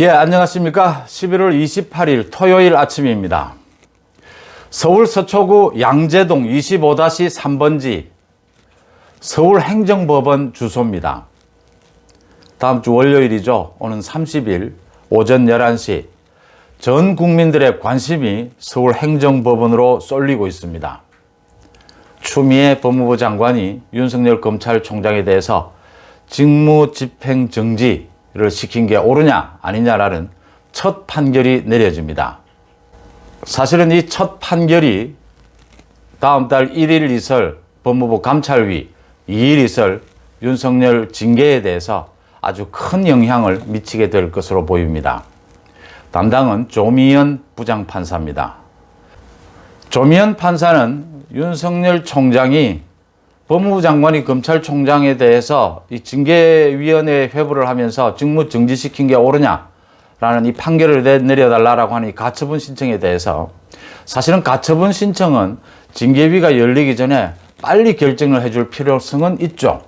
예, 안녕하십니까. 11월 28일 토요일 아침입니다. 서울 서초구 양재동 25-3번지 서울행정법원 주소입니다. 다음 주 월요일이죠. 오는 30일 오전 11시 전 국민들의 관심이 서울행정법원으로 쏠리고 있습니다. 추미애 법무부 장관이 윤석열 검찰총장에 대해서 직무 집행 정지 를 시킨 게 옳으냐 아니냐라는 첫 판결이 내려집니다. 사실은 이 첫 판결이 다음 달 1일 이설 법무부 감찰위 2일 이설 윤석열 징계에 대해서 아주 큰 영향을 미치게 될 것으로 보입니다. 담당은 조미연 부장판사입니다. 조미연 판사는 윤석열 총장이 법무부 장관이 검찰총장에 대해서 이 징계위원회 회부를 하면서 직무 정지시킨 게 옳으냐라는 이 판결을 내- 내려달라고 하는 이 가처분 신청에 대해서 사실은 가처분 신청은 징계위가 열리기 전에 빨리 결정을 해줄 필요성은 있죠.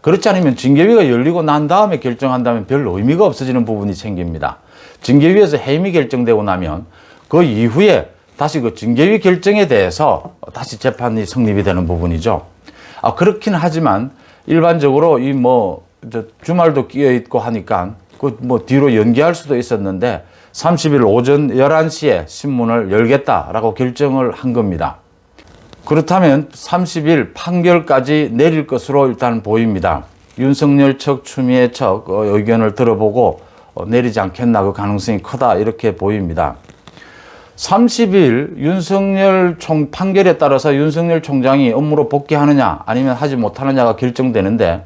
그렇지 않으면 징계위가 열리고 난 다음에 결정한다면 별 의미가 없어지는 부분이 생깁니다. 징계위에서 해임이 결정되고 나면 그 이후에 다시 그 징계위 결정에 대해서 다시 재판이 성립이 되는 부분이죠. 아, 그렇긴 하지만 일반적으로 이 뭐 주말도 끼어 있고 하니까 그 뭐 뒤로 연기할 수도 있었는데 30일 오전 11시에 신문을 열겠다라고 결정을 한 겁니다. 그렇다면 30일 판결까지 내릴 것으로 일단 보입니다. 윤석열 측, 추미애 측 어, 의견을 들어보고 어, 내리지 않겠나 그 가능성이 크다 이렇게 보입니다. 30일 윤석열 총 판결에 따라서 윤석열 총장이 업무로 복귀하느냐 아니면 하지 못하느냐가 결정되는데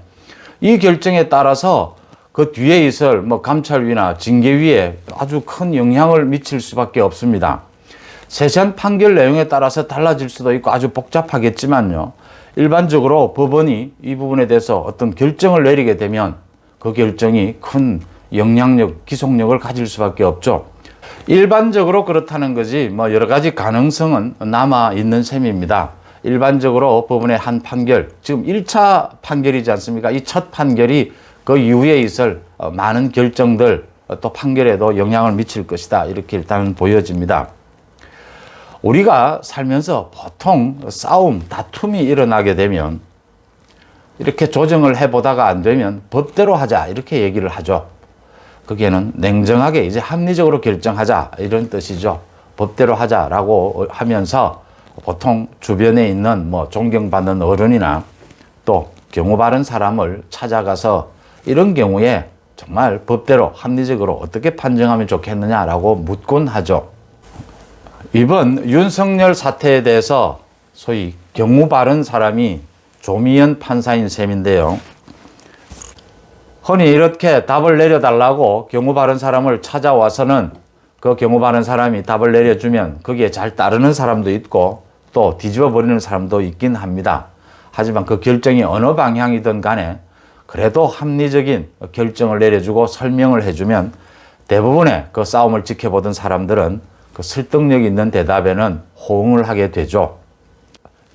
이 결정에 따라서 그 뒤에 있을 뭐 감찰위나 징계위에 아주 큰 영향을 미칠 수밖에 없습니다. 세세한 판결 내용에 따라서 달라질 수도 있고 아주 복잡하겠지만요. 일반적으로 법원이 이 부분에 대해서 어떤 결정을 내리게 되면 그 결정이 큰 영향력, 기속력을 가질 수밖에 없죠. 일반적으로 그렇다는 거지 뭐 여러 가지 가능성은 남아 있는 셈입니다. 일반적으로 법원의 한 판결, 지금 1차 판결이지 않습니까? 이 첫 판결이 그 이후에 있을 어, 많은 결정들 어, 또 판결에도 영향을 미칠 것이다. 이렇게 일단 보여집니다. 우리가 살면서 보통 싸움, 다툼이 일어나게 되면 이렇게 조정을 해보다가 안 되면 법대로 하자. 이렇게 얘기를 하죠. 거기에는 냉정하게 이제 합리적으로 결정하자. 이런 뜻이죠. 법대로 하자라고 하면서 보통 주변에 있는 뭐 존경받는 어른이나 또 경우 바른 사람을 찾아가서 이런 경우에 정말 법대로 합리적으로 어떻게 판정하면 좋겠느냐라고 묻곤 하죠. 이번 윤석열 사태에 대해서 소위 경우 바른 사람이 조미연 판사인 셈인데요. 흔히 이렇게 답을 내려달라고 경우 바른 사람을 찾아와서는 그 경우 바른 사람이 답을 내려주면 거기에 잘 따르는 사람도 있고 또 뒤집어 버리는 사람도 있긴 합니다. 하지만 그 결정이 어느 방향이든 간에 그래도 합리적인 결정을 내려주고 설명을 해주면 대부분의 그 싸움을 지켜보던 사람들은 그 설득력 있는 대답에는 호응을 하게 되죠.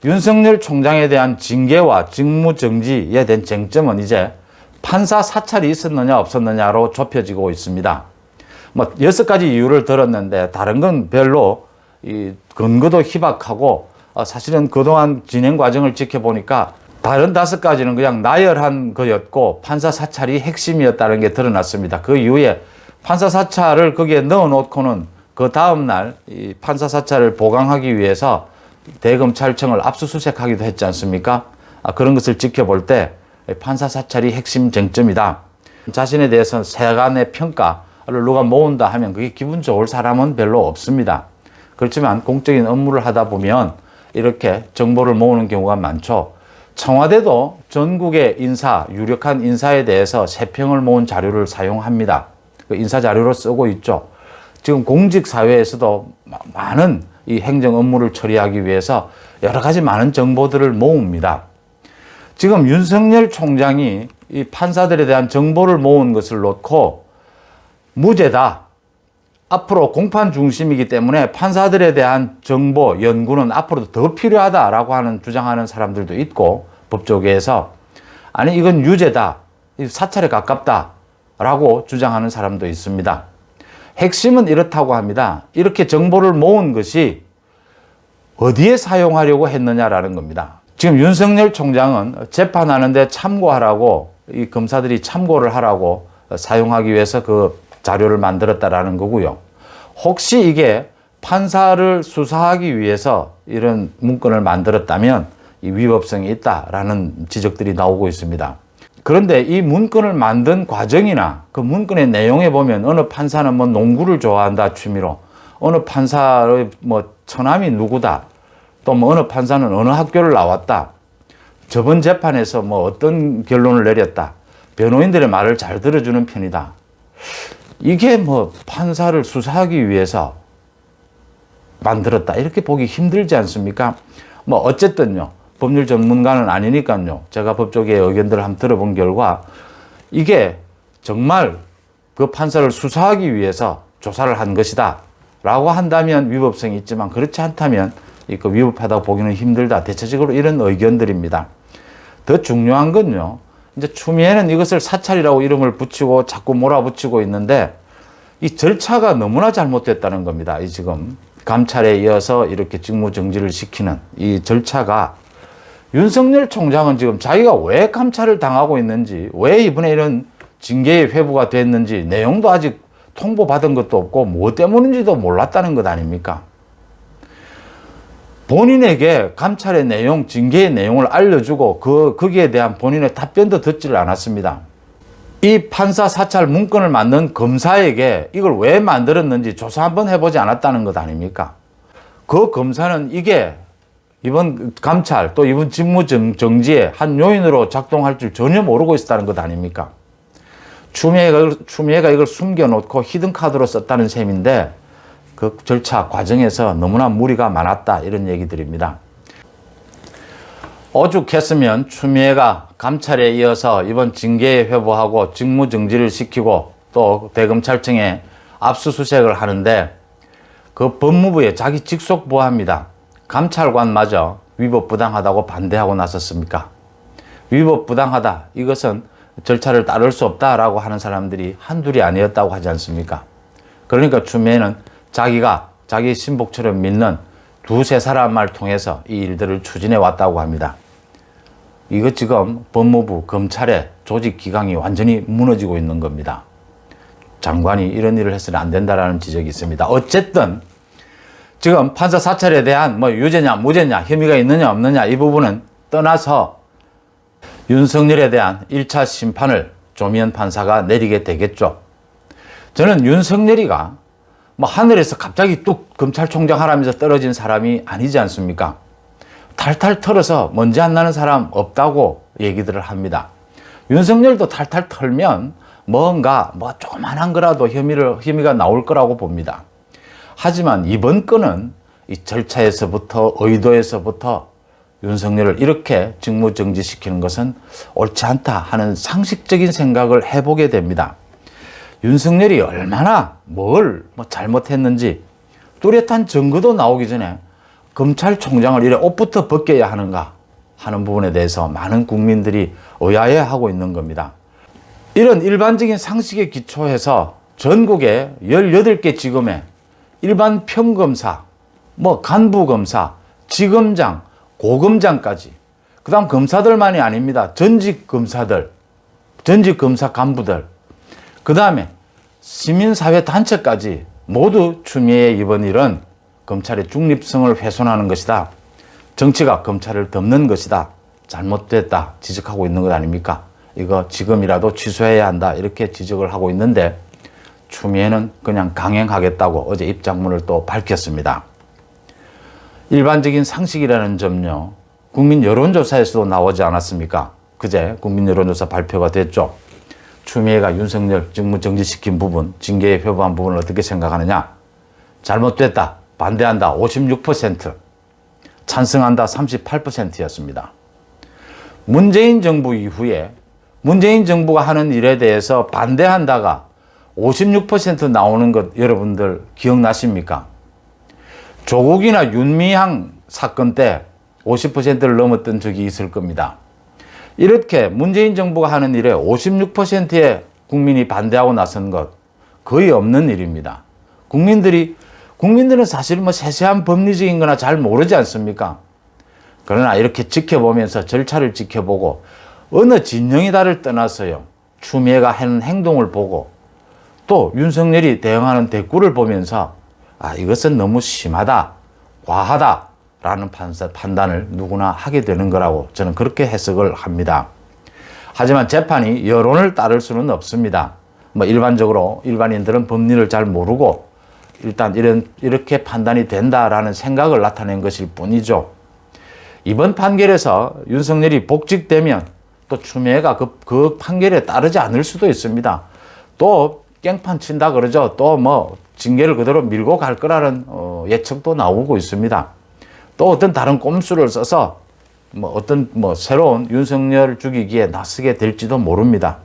윤석열 총장에 대한 징계와 직무 정지에 대한 쟁점은 이제 판사 사찰이 있었느냐 없었느냐로 좁혀지고 있습니다. 뭐 여섯 가지 이유를 들었는데 다른 건 별로 이 근거도 희박하고 어, 사실은 그동안 진행 과정을 지켜보니까 다른 다섯 가지는 그냥 나열한 거였고 판사 사찰이 핵심이었다는 게 드러났습니다. 그 이후에 판사 사찰을 거기에 넣어 놓고는 그 다음 날 이 판사 사찰을 보강하기 위해서 대검찰청을 압수수색하기도 했지 않습니까? 아, 그런 것을 지켜볼 때 판사 사찰이 핵심 쟁점이다. 자신에 대해서 세간의 평가를 누가 모은다 하면 그게 기분 좋을 사람은 별로 없습니다. 그렇지만 공적인 업무를 하다 보면 이렇게 정보를 모으는 경우가 많죠. 청와대도 전국의 인사, 유력한 인사에 대해서 세평을 모은 자료를 사용합니다. 그 인사 자료로 쓰고 있죠. 지금 공직 사회에서도 마- 많은 이 행정 업무를 처리하기 위해서 여러 가지 많은 정보들을 모읍니다. 지금 윤석열 총장이 이 판사들에 대한 정보를 모은 것을 놓고 무죄다. 앞으로 공판 중심이기 때문에 판사들에 대한 정보, 연구는 앞으로도 더 필요하다라고 하는 주장하는 사람들도 있고 법조계에서 아니 이건 유죄다. 이 사찰에 가깝다라고 주장하는 사람도 있습니다. 핵심은 이렇다고 합니다. 이렇게 정보를 모은 것이 어디에 사용하려고 했느냐라는 겁니다. 지금 윤석열 총장은 재판하는데 참고하라고 이 검사들이 참고를 하라고 사용하기 위해서 그 자료를 만들었다라는 거고요. 혹시 이게 판사를 수사하기 위해서 이런 문건을 만들었다면 이 위법성이 있다라는 지적들이 나오고 있습니다. 그런데 이 문건을 만든 과정이나 그 문건의 내용에 보면 어느 판사는 뭐 농구를 좋아한다 취미로 어느 판사의 뭐 처남이 누구다 또 뭐 어느 판사는 어느 학교를 나왔다. 저번 재판에서 뭐 어떤 결론을 내렸다. 변호인들의 말을 잘 들어주는 편이다. 이게 뭐 판사를 수사하기 위해서 만들었다. 이렇게 보기 힘들지 않습니까? 뭐 어쨌든요. 법률 전문가는 아니니까요. 제가 법조계의 의견들을 한번 들어본 결과 이게 정말 그 판사를 수사하기 위해서 조사를 한 것이다. 라고 한다면 위법성이 있지만 그렇지 않다면 이거 위법하다고 보기는 힘들다 대체적으로 이런 의견들입니다 더 중요한 건요 이제 추미애는 이것을 사찰이라고 이름을 붙이고 자꾸 몰아붙이고 있는데 이 절차가 너무나 잘못됐다는 겁니다. 이 지금 감찰에 이어서 이렇게 직무 정지를 시키는 이 절차가 윤석열 총장은 지금 자기가 왜 감찰을 당하고 있는지, 왜 이번에 이런 징계의 회부가 됐는지 내용도 아직 통보받은 것도 없고 뭐 때문인지도 몰랐다는 것 아닙니까? 본인에게 감찰의 내용, 징계의 내용을 알려주고 그, 거기에 대한 본인의 답변도 듣지를 않았습니다. 이 판사 사찰 문건을 만든 검사에게 이걸 왜 만들었는지 조사 한번 해보지 않았다는 것 아닙니까? 그 검사는 이게 이번 감찰 또 이번 직무 정- 정지의 한 요인으로 작동할 줄 전혀 모르고 있었다는 것 아닙니까? 추미애가, 추미애가 이걸 숨겨놓고 히든카드로 썼다는 셈인데 그 절차 과정에서 너무나 무리가 많았다 이런 얘기들입니다. 오죽했으면 추미애가 감찰에 이어서 이번 징계에 회부하고 직무 정지를 시키고 또 대검찰청에 압수수색을 하는데 그 법무부에 자기 직속 부하입니다. 감찰관마저 위법 부당하다고 반대하고 나섰습니까? 위법 부당하다. 이것은 절차를 따를 수 없다라고 하는 사람들이 한둘이 아니었다고 하지 않습니까? 그러니까 추미애는 자기가 자기 신복처럼 믿는 두세 사람 말 통해서 이 일들을 추진해 왔다고 합니다. 이거 지금 법무부, 검찰의 조직 기강이 완전히 무너지고 있는 겁니다. 장관이 이런 일을 해서는 안 된다라는 지적이 있습니다. 어쨌든 지금 판사 사찰에 대한 뭐 유죄냐 무죄냐 혐의가 있느냐 없느냐 이 부분은 떠나서 윤석열에 대한 1차 심판을 조미연 판사가 내리게 되겠죠. 저는 윤석열이가 뭐 하늘에서 갑자기 뚝 검찰총장 하라면서 떨어진 사람이 아니지 않습니까? 탈탈 털어서 먼지 안 나는 사람 없다고 얘기들을 합니다. 윤석열도 탈탈 털면 뭔가 뭐 조그만한 거라도 혐의를, 혐의가 나올 거라고 봅니다. 하지만 이번 건은 이 절차에서부터 의도에서부터 윤석열을 이렇게 직무정지시키는 것은 옳지 않다 하는 상식적인 생각을 해보게 됩니다. 윤석열이 얼마나 뭘뭐 잘못했는지 뚜렷한 증거도 나오기 전에 검찰총장을 이래 옷부터 벗겨야 하는가 하는 부분에 대해서 많은 국민들이 의아해하고 있는 겁니다. 이런 일반적인 상식에 기초해서 전국에 18개 지검에 일반 평검사, 뭐 간부검사, 지검장, 고검장까지 그 다음 검사들만이 아닙니다. 전직 검사들, 전직 검사 간부들 그 다음에 시민사회 단체까지 모두 추미애의 이번 일은 검찰의 중립성을 훼손하는 것이다. 정치가 검찰을 덮는 것이다. 잘못됐다. 지적하고 있는 것 아닙니까? 이거 지금이라도 취소해야 한다. 이렇게 지적을 하고 있는데 추미애는 그냥 강행하겠다고 어제 입장문을 또 밝혔습니다. 일반적인 상식이라는 점요. 국민 여론조사에서도 나오지 않았습니까? 그제 국민 여론조사 발표가 됐죠. 추미애가 윤석열 직무 정지시킨 부분, 징계에 회부한 부분을 어떻게 생각하느냐? 잘못됐다. 반대한다. 56%. 찬성한다. 38%였습니다. 문재인 정부 이후에 문재인 정부가 하는 일에 대해서 반대한다가 56% 나오는 것 여러분들 기억나십니까? 조국이나 윤미향 사건 때 50%를 넘었던 적이 있을 겁니다. 이렇게 문재인 정부가 하는 일에 56%의 국민이 반대하고 나선 것, 거의 없는 일입니다. 국민들이 국민들은 사실 뭐 세세한 법리적인 거나 잘 모르지 않습니까? 그러나 이렇게 지켜보면서 절차를 지켜보고 어느 진영이다를 떠나서요. 추미애가 하는 행동을 보고 또 윤석열이 대응하는 대꾸를 보면서 아, 이것은 너무 심하다, 과하다 라는 판단을 누구나 하게 되는 거라고 저는 그렇게 해석을 합니다. 하지만 재판이 여론을 따를 수는 없습니다. 뭐 일반적으로 일반인들은 법리를 잘 모르고 일단 이런 이렇게 판단이 된다라는 생각을 나타낸 것일 뿐이죠. 이번 판결에서 윤석열이 복직되면 또 추미애가 그, 그 판결에 따르지 않을 수도 있습니다. 또 깽판 친다 그러죠. 또 뭐 징계를 그대로 밀고 갈 거라는 어, 예측도 나오고 있습니다. 또 어떤 다른 꼼수를 써서 뭐 어떤 뭐 새로운 윤석열 죽이기에 나서게 될지도 모릅니다.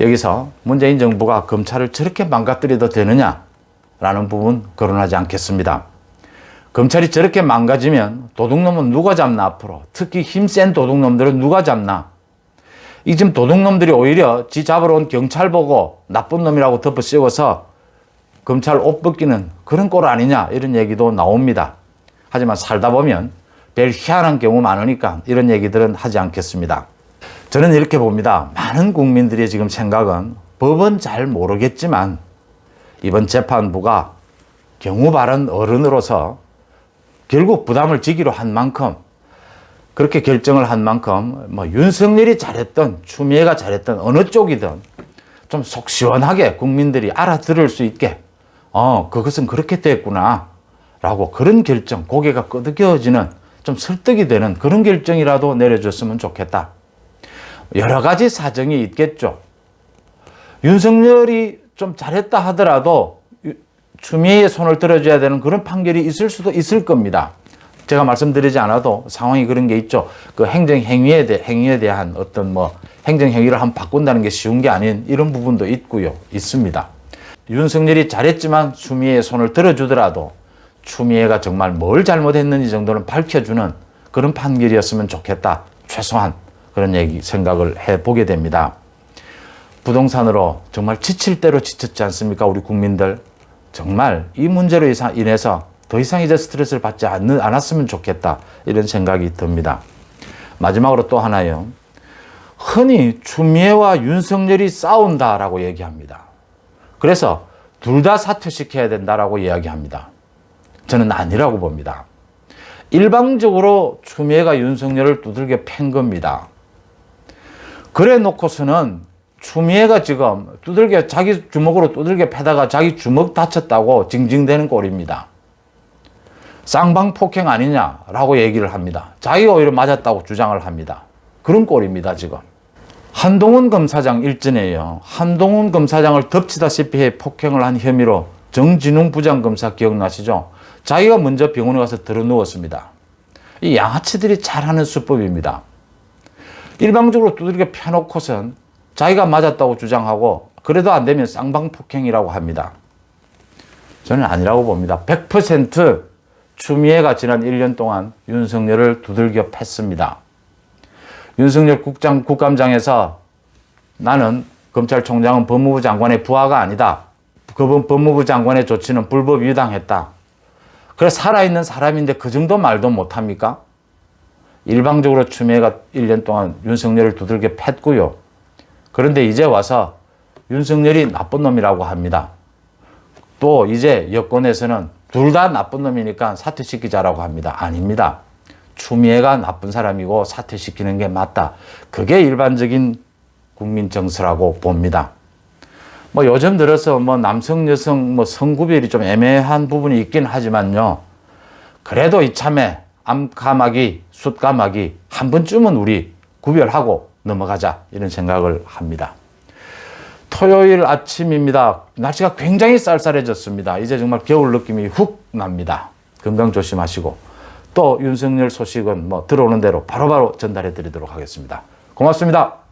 여기서 문재인 정부가 검찰을 저렇게 망가뜨려도 되느냐라는 부분 거론하지 않겠습니다. 검찰이 저렇게 망가지면 도둑놈은 누가 잡나 앞으로 특히 힘센 도둑놈들은 누가 잡나 이 지금 도둑놈들이 오히려 지 잡으러 온 경찰 보고 나쁜 놈이라고 덮어 씌워서 검찰 옷 벗기는 그런 꼴 아니냐 이런 얘기도 나옵니다. 하지만 살다 보면 별 희한한 경우 많으니까 이런 얘기들은 하지 않겠습니다. 저는 이렇게 봅니다. 많은 국민들의 지금 생각은 법은 잘 모르겠지만 이번 재판부가 경우 바른 어른으로서 결국 부담을 지기로 한 만큼 그렇게 결정을 한 만큼 뭐 윤석열이 잘했던 추미애가 잘했던 어느 쪽이든 좀 속 시원하게 국민들이 알아들을 수 있게 어 그것은 그렇게 됐구나 라고 그런 결정 고개가 끄덕여지는 좀 설득이 되는 그런 결정이라도 내려줬으면 좋겠다 여러 가지 사정이 있겠죠 윤석열이 좀 잘했다 하더라도 추미애의 손을 들어줘야 되는 그런 판결이 있을 수도 있을 겁니다. 제가 말씀드리지 않아도 상황이 그런 게 있죠. 그 행정 행위에 대 행위에 대한 어떤 뭐 행정 행위를 한번 바꾼다는 게 쉬운 게 아닌 이런 부분도 있고요. 있습니다. 윤석열이 잘했지만 추미애의 손을 들어주더라도 추미애가 정말 뭘 잘못했는지 정도는 밝혀주는 그런 판결이었으면 좋겠다. 최소한 그런 얘기 생각을 해 보게 됩니다. 부동산으로 정말 지칠 대로 지쳤지 않습니까? 우리 국민들. 정말 이 문제로 인해서 더 이상 이제 스트레스를 받지 않, 않았으면 좋겠다. 이런 생각이 듭니다. 마지막으로 또 하나요. 흔히 추미애와 윤석열이 싸운다라고 얘기합니다. 그래서 둘 다 사퇴시켜야 된다라고 이야기합니다. 저는 아니라고 봅니다. 일방적으로 추미애가 윤석열을 두들겨 팬 겁니다. 그래 놓고서는 추미애가 지금 두들겨 자기 주먹으로 두들겨 패다가 자기 주먹 다쳤다고 징징대는 꼴입니다. 쌍방 폭행 아니냐라고 얘기를 합니다. 자기가 오히려 맞았다고 주장을 합니다. 그런 꼴입니다, 지금. 한동훈 검사장 일전에요. 한동훈 검사장을 덮치다시피 해 폭행을 한 혐의로 정진웅 부장검사 기억나시죠? 자기가 먼저 병원에 가서 들어 누웠습니다. 이 양아치들이 잘하는 수법입니다. 일방적으로 두들겨 펴놓고선 자기가 맞았다고 주장하고 그래도 안 되면 쌍방폭행이라고 합니다. 저는 아니라고 봅니다. 100% 추미애가 지난 1년 동안 윤석열을 두들겨 팼습니다. 윤석열 국장, 국감장에서 나는 검찰총장은 법무부 장관의 부하가 아니다. 그 법무부 장관의 조치는 불법 위당했다. 그래 살아있는 사람인데 그 정도 말도 못합니까? 일방적으로 추미애가 1년 동안 윤석열을 두들겨 팼고요. 그런데 이제 와서 윤석열이 나쁜 놈이라고 합니다. 또 이제 여권에서는 둘 다 나쁜 놈이니까 사퇴시키자라고 합니다. 아닙니다. 추미애가 나쁜 사람이고 사퇴시키는 게 맞다. 그게 일반적인 국민 정서라고 봅니다. 뭐 요즘 들어서 뭐 남성, 여성 뭐 성구별이 좀 애매한 부분이 있긴 하지만요. 그래도 이참에 암까마귀, 숫까마귀 한 번쯤은 우리 구별하고 넘어가자 이런 생각을 합니다. 토요일 아침입니다. 날씨가 굉장히 쌀쌀해졌습니다. 이제 정말 겨울 느낌이 훅 납니다. 건강 조심하시고 또 윤석열 소식은 뭐 들어오는 대로 바로바로 전달해 드리도록 하겠습니다. 고맙습니다.